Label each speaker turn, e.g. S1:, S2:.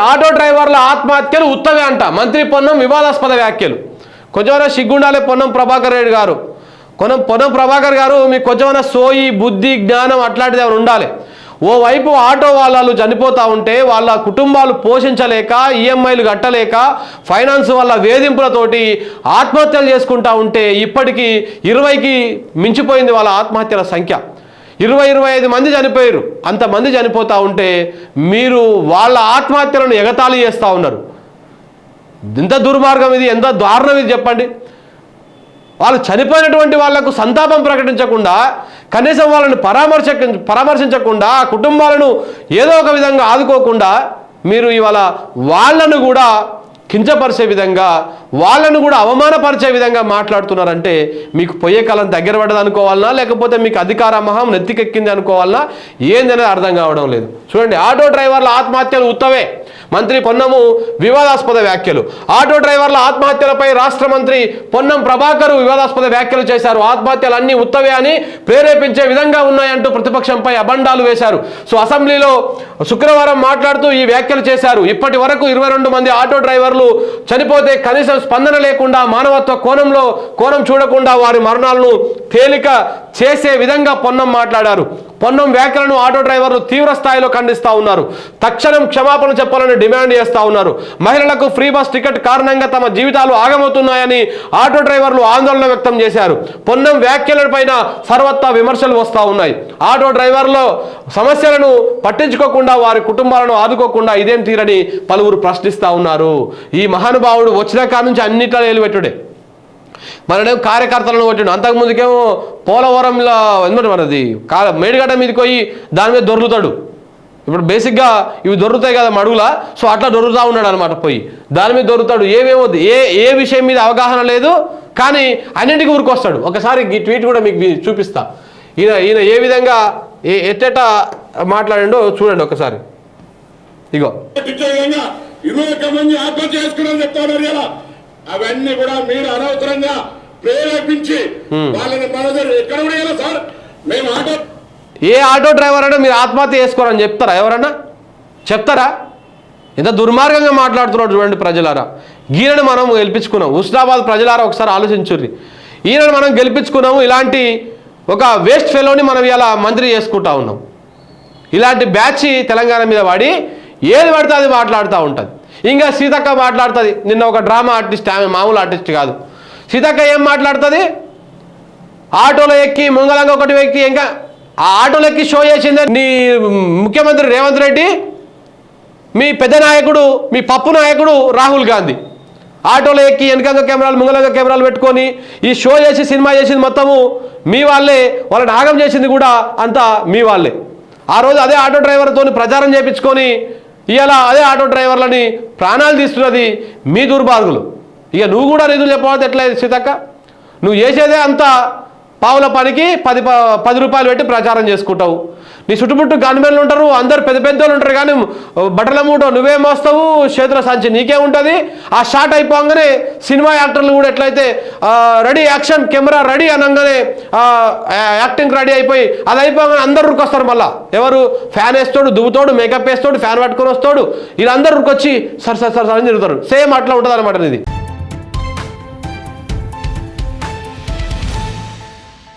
S1: Auto డ్రైవర్ల ఆత్మహత్యలు ఉత్తమే అంట. మంత్రి పొన్నం వివాదాస్పద వ్యాఖ్యలు. కొంచెమైనా సిగ్గుండాలే పొన్నం ప్రభాకర్ రెడ్డి గారు. కొనం పొన్నం ప్రభాకర్ గారు మీకు కొంచెమైనా సోయి బుద్ధి జ్ఞానం అట్లాంటిది ఏమైనా ఉండాలి. ఓవైపు ఆటో వాళ్ళు చనిపోతూ ఉంటే వాళ్ళ కుటుంబాలు పోషించలేక ఈఎంఐలు కట్టలేక ఫైనాన్స్ వల్ల వేధింపులతోటి ఆత్మహత్యలు చేసుకుంటూ ఉంటే ఇప్పటికీ ఇరవైకి మించిపోయింది వాళ్ళ ఆత్మహత్యల సంఖ్య. ఇరవై ఇరవై ఐదు మంది చనిపోయారు. అంతమంది చనిపోతూ ఉంటే మీరు వాళ్ళ ఆత్మహత్యలను ఎగతాళి చేస్తూ ఉన్నారు. ఎంత దుర్మార్గం ఇది ఎంత దారుణం ఇది చెప్పండి. వాళ్ళు చనిపోయినటువంటి వాళ్ళకు సంతాపం ప్రకటించకుండా కనీసం వాళ్ళని పరామర్శ పరామర్శించకుండా ఆ కుటుంబాలను ఏదో ఒక విధంగా ఆదుకోకుండా మీరు ఇవాళ వాళ్ళను కూడా కించపరిచే విధంగా వాళ్ళను కూడా అవమానపరిచే విధంగా మాట్లాడుతున్నారంటే మీకు పొయ్యే కాలం దగ్గర పడ్డది అనుకోవాలనా? లేకపోతే మీకు అధికార మహం నెత్తికెక్కింది అనుకోవాలనా? ఏందనేది అర్థం కావడం లేదు. చూడండి ఆటో డ్రైవర్ల ఆత్మహత్యలు ఉత్తవే. మంత్రి పొన్నము వివాదాస్పద వ్యాఖ్యలు. ఆటో డ్రైవర్ల ఆత్మహత్యలపై రాష్ట్ర మంత్రి పొన్నం ప్రభాకర్ వివాదాస్పద వ్యాఖ్యలు చేశారు. ఆత్మహత్యలు అన్ని ఉత్తవే అని ప్రేరేపించే విధంగా ఉన్నాయంటూ ప్రతిపక్షంపై అబండాలు వేశారు. సో అసెంబ్లీలో శుక్రవారం మాట్లాడుతూ ఈ వ్యాఖ్యలు చేశారు. ఇప్పటి వరకు ఇరవై రెండు మంది ఆటో డ్రైవర్లు చనిపోతే కనీసం స్పందన లేకుండా మానవత్వ కోణంలో కోణం చూడకుండా వారి మరణాలను తేలిక చేసే విధంగా పొన్నం మాట్లాడారు. పొన్నం వ్యాఖ్యలను ఆటో డ్రైవర్లు తీవ్ర స్థాయిలో ఖండిస్తూ ఉన్నారు. తక్షణం క్షమాపణ చెప్పాలని డిమాండ్ చేస్తూ ఉన్నారు. మహిళలకు ఫ్రీ బస్ టికెట్ కారణంగా తమ జీవితాలు ఆగమవుతున్నాయని ఆటో డ్రైవర్లు ఆందోళన వ్యక్తం చేశారు. పొన్నం వ్యాఖ్యలపైన సర్వత్రా విమర్శలు వస్తూ ఉన్నాయి. ఆటో డ్రైవర్లు సమస్యలను పట్టించుకోకుండా వారి కుటుంబాలను ఆదుకోకుండా ఇదేం తీరని పలువురు ప్రశ్నిస్తూ ఉన్నారు. ఈ మహానుభావుడు వచ్చిన కాడ నుంచి అన్నిట్లో నిలబెట్టుడే మననేమో కార్యకర్తలను కొట్టిండు. అంతకుముందుకేమో పోలవరంలో ఎందుకంటే మనది కా మేడిగడ్డ మీదకి పోయి దాని మీద దొరుకుతాడు ఇప్పుడు బేసిక్గా ఇవి దొరుకుతాయి కదా మడుగులా సో అట్లా దొరుకుతూ ఉన్నాడు అనమాట పోయి. దాని మీద దొరుకుతాడు ఏమేమో ఏ ఏ విషయం మీద అవగాహన లేదు కానీ అన్నింటికి ఊరికొస్తాడు. ఒకసారి ఈ ట్వీట్ కూడా మీకు చూపిస్తా. ఈయన ఈయన ఏ విధంగా ఏ ఎట్టెట మాట్లాడిండో చూడండి ఒకసారి. ఇగో.
S2: ఇరవై ఒక్క మంది ఆత్మహత్య చేసుకున్నారని చెప్తాడు అవన్నీ కూడా మీరు అనవసరంగా ప్రేరేపించి వాళ్ళని మన ఎక్కడ కూడా సార్. మేము ఆటో
S1: ఏ ఆటో డ్రైవర్ అయినా మీరు ఆత్మహత్య చేసుకోరని చెప్తారా ఎవరన్నా? చెప్తారా? ఎంత దుర్మార్గంగా మాట్లాడుతున్నాడు చూడండి ప్రజలారా. ఈయనను మనం గెలిపించుకున్నాం. హుస్నాబాద్ ప్రజలారా ఒకసారి ఆలోచించుర్రి. ఈయనను మనం గెలిపించుకున్నాము. ఇలాంటి ఒక వేస్ట్ ఫెలోని మనం ఇలా మంత్రి చేసుకుంటా ఉన్నాం. ఇలాంటి బ్యాచ్ తెలంగాణ మీద పడి ఏది పడితే అది మాట్లాడుతూ ఉంటుంది. ఇంకా సీతక్క మాట్లాడుతుంది. నిన్న ఒక డ్రామా ఆర్టిస్ట్ ఆమె మామూలు ఆర్టిస్ట్ కాదు. సీతక్క ఏం మాట్లాడుతుంది? ఆటోలో ఎక్కి ముంగలంగా ఒకటి వ్యక్తి ఇంకా ఆ ఆటోలో ఎక్కి షో చేసిందే నీ ముఖ్యమంత్రి రేవంత్ రెడ్డి మీ పెద్ద నాయకుడు మీ పప్పు నాయకుడు రాహుల్ గాంధీ. ఆటోలో ఎక్కి వెనకంగా కెమెరాలు ముంగలంగా కెమెరాలు పెట్టుకొని ఈ షో చేసి సినిమా చేసింది మొత్తము మీ వాళ్ళే. వాళ్ళ నాగం చేసింది కూడా అంతా మీ వాళ్ళే. ఆ రోజు అదే ఆటో డ్రైవర్తో ప్రచారం చేయించుకొని ఇవాళ అదే ఆటో డ్రైవర్లని ప్రాణాలు తీస్తున్నది మీ దుర్మార్గులు. ఇక నువ్వు కూడా నిధులు చెప్పవద్దు ఎట్లా సీతక్క? నువ్వు చేసేదే అంతా పావుల పనికి పది ప- పది రూపాయలు పెట్టి ప్రచారం చేసుకుంటావు. నీ చుట్టుముట్టు గన్మెన్లు ఉంటారు అందరు పెద్ద పెద్ద వాళ్ళు ఉంటారు కానీ బట్టల మూట నువ్వేమొస్తావు చేతుల సంచి నీకే ఉంటుంది. ఆ షాట్ అయిపోగానే సినిమా యాక్టర్లు కూడా ఎట్లయితే రెడీ యాక్షన్ కెమెరా రెడీ అనగానే యాక్టింగ్ రెడీ అయిపోయి అది అయిపోగానే అందరు ఉరికొస్తారు మళ్ళా. ఎవరు? ఫ్యాన్ వేస్తాడు దువ్వుతాడు మేకప్ వేస్తాడు ఫ్యాన్ పట్టుకొని వస్తాడు. వీళ్ళందరూ ఉరికొచ్చి సరే సర్ సరే అని తిరుగుతారు. సేమ్ అట్లా ఉంటుంది అనమాట ఇది